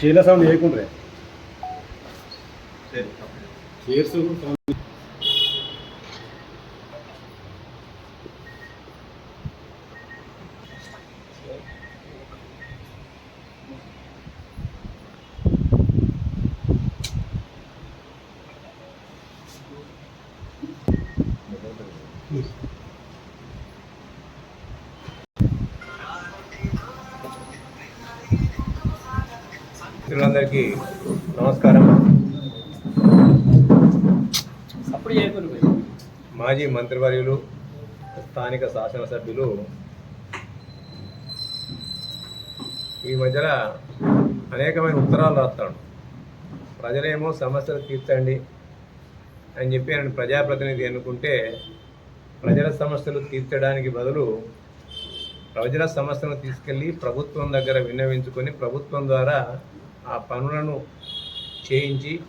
చీల sound చేయకుండా chairs మిత్రులందరికీ నమస్కారం. మాజీ మంత్రివర్యులు స్థానిక శాసనసభ్యులు ఈ మధ్యన అనేకమైన ఉత్తరాలు రాస్తాడు ప్రజలేమో సమస్యలు తీర్చండి అని చెప్పి నేను ప్రజాప్రతినిధి ఎన్నుకుంటే ప్రజల సమస్యలు తీర్చడానికి బదులు ప్రజల సమస్యలను తీసుకెళ్ళి ప్రభుత్వం దగ్గర విన్నవించుకొని ప్రభుత్వం ద్వారా ఆ పనులను చేయించి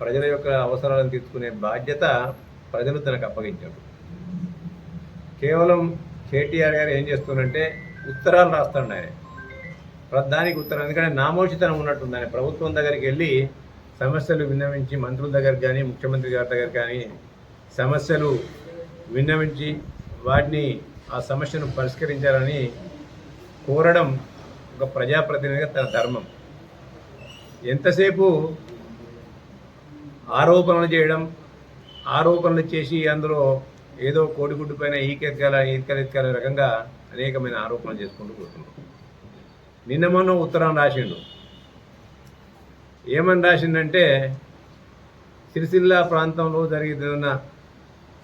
ప్రజల యొక్క అవసరాలను తీర్చుకునే బాధ్యత ప్రజలు తనకు అప్పగించాడు కేవలం కేటీఆర్ గారు ఏం చేస్తున్నారంటే ఉత్తరాలు రాస్తాడు ఆయన. దానికి ఉత్తరం ఎందుకంటే నామోచితనం ఉన్నట్టుంది ఆయన. ప్రభుత్వం దగ్గరికి వెళ్ళి సమస్యలు విన్నవించి మంత్రుల దగ్గర కానీ ముఖ్యమంత్రి గారి దగ్గర కానీ సమస్యలు విన్నవించి వాటిని ఆ సమస్యను పరిష్కరించాలని కోరడం ఒక ప్రజాప్రతినిధిగా తన ధర్మం. ఎంతసేపు ఆరోపణలు చేయడం ఆరోపణలు చేసి అందులో ఏదో కోడిగుడ్డు పైన ఈకెత్కాల ఈకెత్కాల రకంగా అనేకమైన ఆరోపణలు చేసుకుంటూ కూర్చున్నాం నిన్న మొన్న ఉత్తరం రాసిండు. ఏమని రాసిండంటే సిరిసిల్ల ప్రాంతంలో జరుగుతున్న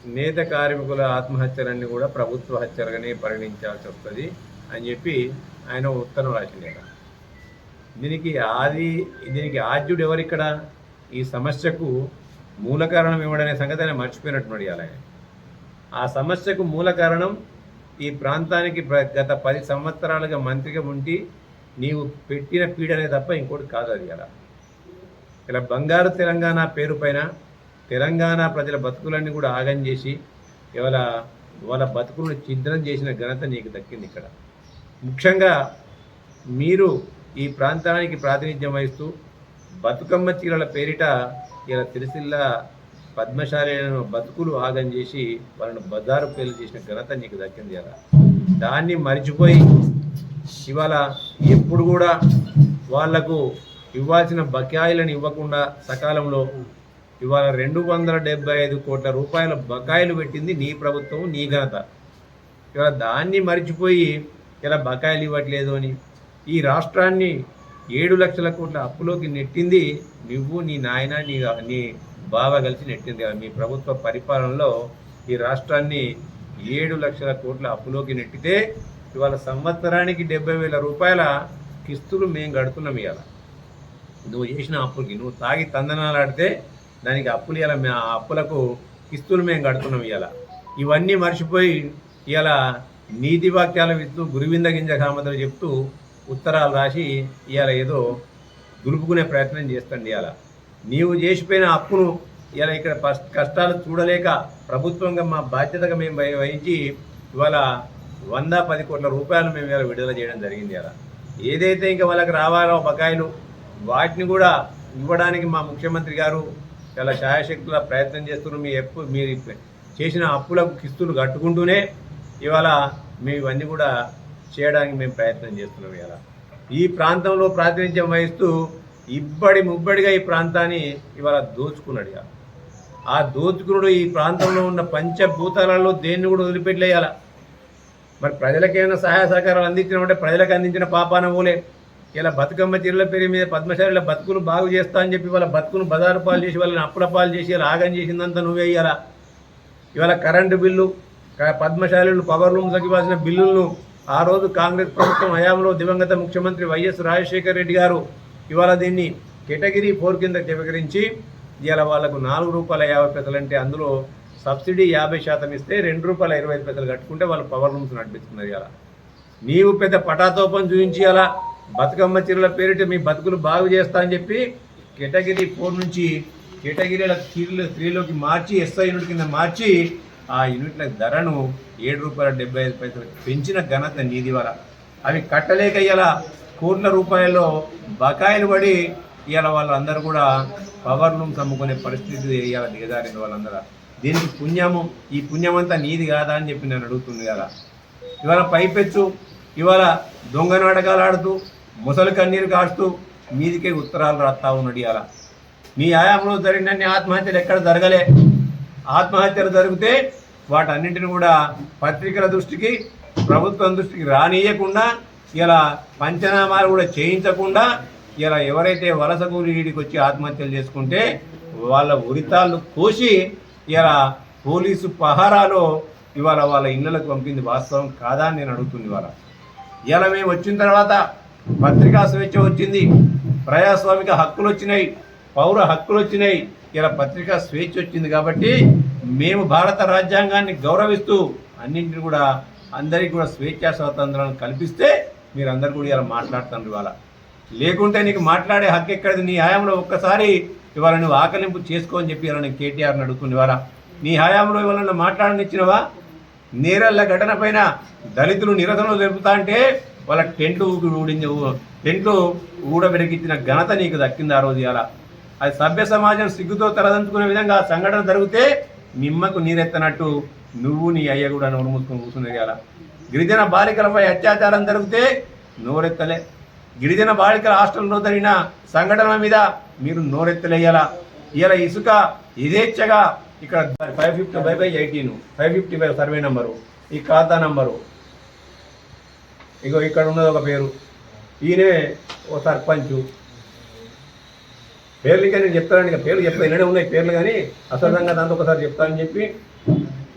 నేత కార్మికుల ఆత్మహత్యలన్నీ కూడా ప్రభుత్వ హత్యలుగానే పరిగణించాల్సి వస్తుంది అని చెప్పి ఆయన ఉత్తరం రాసిండు కదా దీనికి ఆది దీనికి ఆద్యుడు ఎవరిక్కడ? ఈ సమస్యకు మూల కారణం ఇవ్వడనే సంగతి ఆయన మర్చిపోయినట్టున్నాడు అలాగే ఆయన. ఆ సమస్యకు మూల కారణం ఈ ప్రాంతానికి గత పది సంవత్సరాలుగా మంత్రిగా ఉండి నీవు పెట్టిన పీడనే తప్ప ఇంకోటి కాదు అది ఇలా ఇలా బంగారు తెలంగాణ పేరు పైన తెలంగాణ ప్రజల బతుకులన్నీ కూడా ఆగం చేసి ఇవాళ వాళ్ళ బతుకులను ఛిద్రం చేసిన ఘనత నీకు దక్కింది ఇక్కడ. ముఖ్యంగా మీరు ఈ ప్రాంతానికి ప్రాతినిధ్యం వహిస్తూ బతుకమ్మ చీరల పేరిట ఇలా తిరుసిల్ల పద్మశాలను బతుకులు ఆగం చేసి వాళ్ళను బజారు పేర్లు చేసిన ఘనత నీకు దక్కింది అలా. దాన్ని మరిచిపోయి ఇవాళ ఎప్పుడు కూడా వాళ్ళకు ఇవ్వాల్సిన బకాయిలను ఇవ్వకుండా సకాలంలో ఇవాళ రెండు వందల డెబ్బై ఐదు కోట్ల రూపాయల బకాయిలు పెట్టింది నీ ప్రభుత్వం నీ ఘనత. ఇవాళ దాన్ని మరిచిపోయి ఇలా బకాయిలు ఇవ్వట్లేదు అని ఈ రాష్ట్రాన్ని ఏడు లక్షల కోట్ల అప్పులోకి నెట్టింది నువ్వు నీ నాయన నీ నీ బావ కలిసి నెట్టింది మీ ప్రభుత్వ పరిపాలనలో ఈ రాష్ట్రాన్ని ఏడు లక్షల కోట్ల అప్పులోకి నెట్టితే ఇవాళ సంవత్సరానికి డెబ్బై వేల రూపాయల కిస్తులు మేము కడుతున్నాం ఇవాళ. నువ్వు చేసిన అప్పులకి నువ్వు తాగి తందనాలాడితే దానికి అప్పులు ఇవాళ మేము ఆ అప్పులకు కిస్తులు మేము కడుతున్నాం ఇవాళ. ఇవన్నీ మర్చిపోయి ఇవాళ నీతి వాక్యాలు ఇస్తూ గురువింద గింజ కామతలు చెప్తూ ఉత్తరాలు రాసి ఇవాళ ఏదో దులుపుకునే ప్రయత్నం చేస్తాండి ఇవాళ నీవు చేసిపోయిన అప్పును ఇవాళ ఇక్కడ కష్టాలు చూడలేక ప్రభుత్వంగా మా బాధ్యతగా మేము వహించి ఇవాళ వంద పది కోట్ల రూపాయలు మేము ఇవాళ విడుదల చేయడం జరిగింది ఇలా ఏదైతే ఇంకా వాళ్ళకి రావాలో బకాయిలు వాటిని కూడా ఇవ్వడానికి మా ముఖ్యమంత్రి గారు చాలా శాయశక్తుల ప్రయత్నం చేస్తున్నారు. మీ ఎప్పు మీరు చేసిన అప్పులకు కిస్తులు కట్టుకుంటూనే ఇవాళ మేము ఇవన్నీ కూడా చేయడానికి మేము ప్రయత్నం చేస్తున్నాం ఇలా ఈ ప్రాంతంలో ప్రాతినిధ్యం వహిస్తూ ఇబ్బడి ముబ్బడిగా ఈ ప్రాంతాన్ని ఇవాళ దోచుకున్నాడు ఇక ఆ దోచుకునుడు ఈ ప్రాంతంలో ఉన్న పంచభూతాలలో దేన్ని కూడా వదిలిపెట్టలేయాల మరి ప్రజలకేమైనా సహాయ సహకారాలు అందించినామంటే ప్రజలకు అందించిన పాపాన పోలే. ఇలా బతుకమ్మ చీరల పేరు మీద పద్మశాలిల బతుకులు బాగు చేస్తా అని చెప్పి వాళ్ళ బతుకును బజారు పాలు చేసి వాళ్ళని అప్పుల పాలు చేసి రాగం ఆగం చేసిందంతా నువ్వే ఇవాళ. కరెంటు బిల్లు క- పద్మశాలీలు పవర్ రూమ్స్కి ఇవ్వాల్సిన బిల్లులను ఆ రోజు కాంగ్రెస్ ప్రభుత్వం హయాంలో దివంగత ముఖ్యమంత్రి వైఎస్ రాజశేఖర రెడ్డి గారు ఇవాళ దీన్ని కేటగిరీ ఫోర్ కింద వివరించి ఇవాళ వాళ్ళకు నాలుగు రూపాయల యాభై పైసలు అంటే అందులో సబ్సిడీ యాభై శాతం ఇస్తే రెండు రూపాయల ఇరవై ఐదు పైసలు కట్టుకుంటే వాళ్ళు పవర్ రూమ్స్ నడిపిస్తున్నారు ఇవాళ. నీవు పెద్ద పటాతోపం చూపించి అలా బతుకమ్మ చీరల పేరిట మీ బతుకులు బాగు చేస్తా అని చెప్పి కేటగిరీ ఫోర్ నుంచి కేటగిరీల చీరలు త్రీలోకి మార్చి ఎస్ఐ యూనిట్ కింద మార్చి ఆ యూనిట్ల ధరను ఏడు రూపాయల డెబ్బై ఐదు పైసలు పెంచిన ఘనత నీది వల్ల. అవి కట్టలేక ఇలా కోట్ల రూపాయల్లో బకాయిలు పడి ఇవాళ వాళ్ళందరూ కూడా పవర్ రూమ్స్ అమ్ముకునే పరిస్థితి ఇవాళ దిగజారింది వాళ్ళందరూ. దీనికి పుణ్యము ఈ పుణ్యం అంతా నీది కాదా అని చెప్పి నేను అడుగుతుంది కదా. ఇవాళ పైపెచ్చు ఇవాళ దొంగ నాటకాలు ఆడుతూ ముసలి కన్నీరు కాస్తూ మీదికే ఉత్తరాలు రాస్తా ఉన్నాడు ఇవాళ మీ ఆయాంలో జరిగినన్ని ఆత్మహత్యలు ఎక్కడ జరగలే? ఆత్మహత్యలు జరిగితే వాటన్నింటిని కూడా పత్రికల దృష్టికి ప్రభుత్వం దృష్టికి రానియకుండా ఇలా పంచనామాలు కూడా చేయించకుండా ఇలా ఎవరైతే వలస కూలీడికి వచ్చి ఆత్మహత్యలు చేసుకుంటే వాళ్ళ ఉరితాళ్ళు కోసి ఇలా పోలీసు పహారాలో ఇవాళ వాళ్ళ ఇళ్ళలకు పంపింది వాస్తవం కాదా అని నేను అడుగుతుంది ఇవాళ. ఇలా మేము వచ్చిన తర్వాత పత్రికా స్వేచ్ఛ వచ్చింది. ప్రజాస్వామిక హక్కులు వచ్చినాయి. పౌర హక్కులు వచ్చినాయి. ఇలా పత్రికా స్వేచ్ఛ వచ్చింది కాబట్టి మేము భారత రాజ్యాంగాన్ని గౌరవిస్తూ అన్నింటిని కూడా అందరికీ కూడా స్వేచ్ఛా స్వాతంత్రాలను కల్పిస్తే మీరు అందరు కూడా ఇలా మాట్లాడుతున్నారు ఇవాళ. లేకుంటే నీకు మాట్లాడే హక్కు ఎక్కడిది? నీ హయాంలో ఒక్కసారి ఇవాళ నువ్వు ఆకలింపు చేసుకో అని చెప్పి ఇలా నేను కేటీఆర్ని అడుగుతుంది ఇవాళ. నీ హయాంలో ఇవాళ మాట్లాడనిచ్చినవా? నేరళ్ళ ఘటన పైన దళితులు నిరసనలు జరుపుతా అంటే వాళ్ళ టెంట్ ఊడింది టెంట్ ఊడబెరికిచ్చిన ఘనత నీకు దక్కింది ఆ రోజు ఇలా అది సభ్య సమాజం సిగ్గుతో తలదంచుకునే విధంగా ఆ సంఘటన జరిగితే నిమ్మకు నీరెత్తనట్టు నువ్వు నీ అయ్య కూడా నోరు మూసుకొని కూర్చున్నది గిరిజన బాలికలపై అత్యాచారం జరిగితే నోరెత్తలే. గిరిజన బాలికల హాస్టల్లో జరిగిన సంఘటనల మీద మీరు నోరెత్తలేయాలా? ఇలా ఇసుక యథేచ్ఛగా ఇక్కడ five fifty by by eighteen five fifty by survey number ఈ ఖాతా నంబరు ఇగో ఇక్కడ ఉన్నది ఒక పేరు. ఈయనే ఓ సర్పంచు. పేర్లు ఇంకా నేను చెప్తానండి ఇక పేర్లు చెప్తా ఇలానే ఉన్నాయి పేర్లు కానీ అసలు దాంతో ఒకసారి చెప్తానని చెప్పి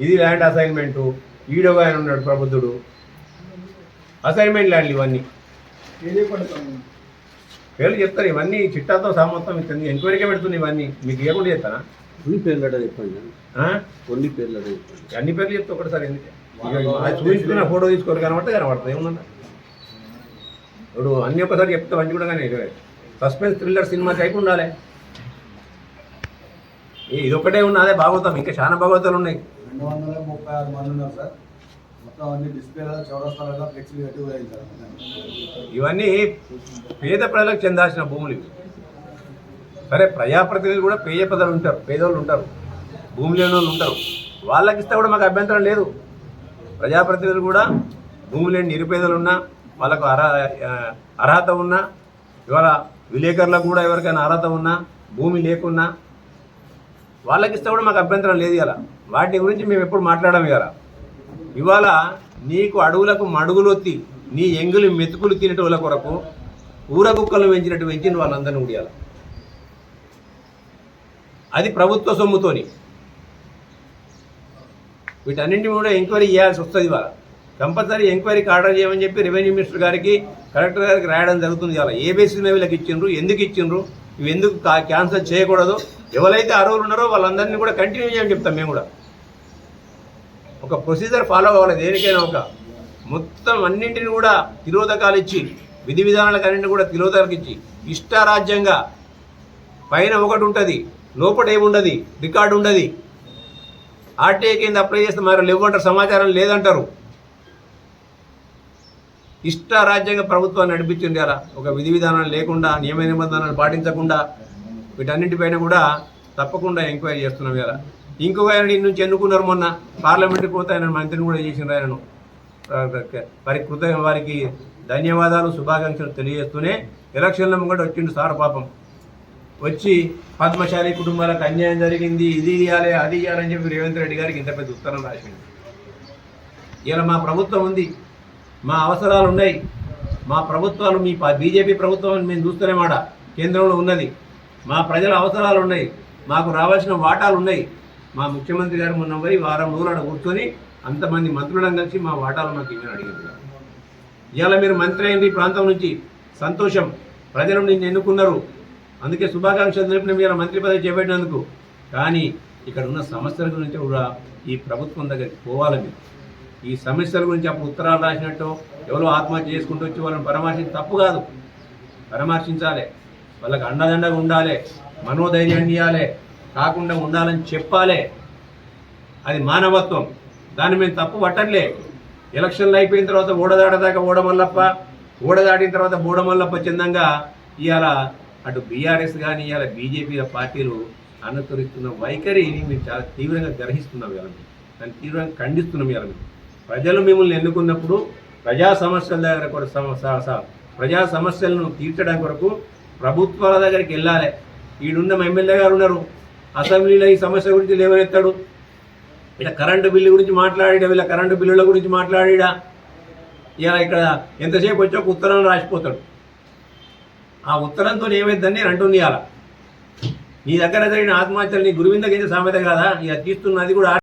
ఇది ల్యాండ్ అసైన్మెంటు. ఈడోగా ఆయన ఉన్నాడు ప్రబుద్ధుడు. అసైన్మెంట్ ల్యాండ్లు ఇవన్నీ. పేర్లు చెప్తారు ఇవన్నీ చిట్టాతో సామర్థ్యం ఇస్తుంది ఎంక్వైరీకే పెడుతుంది ఇవన్నీ. మీకు ఏకుండా చెప్తానా? కొన్ని పేర్లు అడ చెప్పండి? కొన్ని పేర్లు అడ చెప్పండి అన్ని పేర్లు చెప్తే ఒకటిసారి ఎందుకే? ఇక అది చూపించుకున్న ఫోటో తీసుకోరు కనబడితే కనబడుతుంది ఏముందా ఇప్పుడు అన్ని ఒకసారి చెప్తే మంచి కూడా కానీ సస్పెన్స్ థ్రిల్లర్ సినిమా టైప్ ఉండాలి. ఏ- ఇది ఒకటే ఉన్నదే భాగవతం ఇంకా చాలా భాగవతాలు ఉన్నాయి. రెండు వందల ముప్పై ఆరు మంది ఉన్నారు సార్. మొత్తం అన్ని డిస్ప్లేలో చౌరస్తాలలో సార్ ఇవన్నీ పేద ప్రజలకు చెందాల్సిన భూములు ఇవి. సరే ప్రజాప్రతినిధులు కూడా పేద ప్రజలు ఉంటారు పేదోళ్ళు ఉంటారు భూమి లేని వాళ్ళు ఉంటారు. వాళ్ళకి ఇస్తే కూడా మాకు అభ్యంతరం లేదు. ప్రజాప్రతినిధులు కూడా భూమి లేని నిరుపేదలు ఉన్నా వాళ్ళకు అర్హత ఉన్నా ఇవాళ విలేకరులకు కూడా ఎవరికైనా అర్హత ఉన్నా భూమి లేకున్నా వాళ్ళకి ఇస్తే కూడా మాకు అభ్యంతరం లేదు ఇలా వాటి గురించి మేము ఎప్పుడు మాట్లాడడం ఇవాళ ఇవాళ నీకు అడవులకు మడుగులొత్తి నీ ఎంగులు మెతుకులు తినేటోళ్ళ కొరకు ఊర కుక్కలు పెంచినట్టు పెంచిన వాళ్ళందరినీ ఉడియాలి అది ప్రభుత్వ సొమ్ముతోని. వీటన్నింటిని కూడా ఎంక్వైరీ చేయాల్సి వస్తుంది ఇవాళ. కంపల్సరీ ఎంక్వైరీకి ఆర్డర్ చేయమని చెప్పి రెవెన్యూ మినిస్టర్ గారికి కలెక్టర్ గారికి రాయడం జరుగుతుంది ఇవాళ. ఏ బేసిస్ మీద వీళ్ళకి ఇచ్చిండ్రు. ఎందుకు ఇచ్చిండ్రు? ఇవి ఎందుకు కా- క్యాన్సల్ చేయకూడదు? ఎవరైతే అర్హులు ఉన్నారో వాళ్ళందరినీ కూడా కంటిన్యూ చేయమని చెప్తాం మేము కూడా. ఒక ప్రొసీజర్ ఫాలో అవ్వాలి. దేనికైనా ఒక మొత్తం అన్నింటిని కూడా తిరోధకాలు ఇచ్చి విధి విధానాలకు అన్నింటిని కూడా తిరోధకాలకు ఇచ్చి ఇష్టారాజ్యంగా పైన ఒకటి ఉంటుంది లోపల ఏముండదు రికార్డు ఉండదు. ఆర్టీఐ కింద అప్లై చేస్తే మరి లేవంటారు సమాచారం లేదంటారు. ఇష్టారాజ్యంగా ప్రభుత్వాన్ని నడిపించింది అలా ఒక విధి విధానాలు లేకుండా నియమ నిబంధనలు పాటించకుండా వీటన్నింటిపైన కూడా తప్పకుండా ఎంక్వైరీ చేస్తున్నాం ఇలా ఇంకొక ఆయన నుంచి ఎన్నుకున్నారు మొన్న పార్లమెంట్కి పోతే ఆయన మంత్రిని కూడా చేసిన ఆయనను. వారి కృత వారికి ధన్యవాదాలు శుభాకాంక్షలు తెలియజేస్తూనే ఎలక్షన్ల ముంగట వచ్చిండు సార్ పాపం. వచ్చి పద్మశాలి కుటుంబాలకు అన్యాయం జరిగింది ఇది ఇవ్వాలి అది ఇవ్వాలని చెప్పి రేవంత్ రెడ్డి గారికి ఇంత పెద్ద ఉత్తరం రాసింది ఇలా మా ప్రభుత్వం ఉంది మా అవసరాలు ఉన్నాయి మా ప్రభుత్వాలు మీ బీజేపీ ప్రభుత్వం మేము చూస్తూనే మాట. కేంద్రంలో ఉన్నది. మా ప్రజల అవసరాలు ఉన్నాయి మాకు రావాల్సిన వాటాలు ఉన్నాయి మా ముఖ్యమంత్రి గారు మొన్న పోయి వారం రోజులు కూర్చొని అంతమంది మంత్రులను కలిసి మా వాటాలు మాకు ఇవ్వని అడిగింది ఇవాళ మీరు మంత్రి అయిన ప్రాంతం నుంచి సంతోషం. ప్రజలు నిన్ను ఎన్నుకున్నారు. అందుకే శుభాకాంక్షలు తెలిపిన మీరు మంత్రి పదవి చేపట్టినందుకు. కానీ ఇక్కడ ఉన్న సమస్యల గురించి కూడా ఈ ప్రభుత్వం దగ్గరికి పోవాలి మీరు ఈ సమస్యల గురించి అప్పుడు ఉత్తరాలు రాసినట్టు ఎవరో ఆత్మహత్య చేసుకుంటూ వచ్చి వాళ్ళని పరామర్శించి తప్పు కాదు. పరామర్శించాలి. వాళ్ళకి అండదండగా ఉండాలి. మనోధైర్యాన్ని ఇవ్వాలి కాకుండా ఉండాలని చెప్పాలి. అది మానవత్వం. దాన్ని మేము తప్పు పట్టట్లే. ఎలక్షన్లు అయిపోయిన తర్వాత ఓడదాడదాకా ఓడమల్లప్ప ఓడదాడిన తర్వాత బోడమల్లప్ప చందంగా ఇవాళ అటు బీఆర్ఎస్ కానీ ఇవాళ బీజేపీ పార్టీలు అనుసరిస్తున్న వైఖరిని మేము చాలా తీవ్రంగా గ్రహిస్తున్నాం ఇవాళ మేము. దాన్ని తీవ్రంగా ఖండిస్తున్నాం ఇవాళ మేము ప్రజలు మిమ్మల్ని ఎన్నుకున్నప్పుడు ప్రజా సమస్యల దగ్గర కూడా ప్రజా సమస్యలను తీర్చడం కొరకు ప్రభుత్వాల దగ్గరికి వెళ్ళాలి. ఈడున్న ఎమ్మెల్యే గారు ఉన్నారు. అసెంబ్లీలో ఈ సమస్య గురించి లేవనెత్తాడు. ఇలా కరెంటు బిల్లు గురించి మాట్లాడిడా? వీళ్ళ కరెంటు బిల్లుల గురించి మాట్లాడిడా? ఇలా ఇక్కడ ఎంతసేపు వచ్చి ఒక ఉత్తరం రాసిపోతాడు. ఆ ఉత్తరంతో ఏమైందని నేను అంటుంది అలా నీ దగ్గర జరిగిన ఆత్మహత్యలు నీ గురువింద సామెత కాదా? ఇక తీస్తున్నది కూడా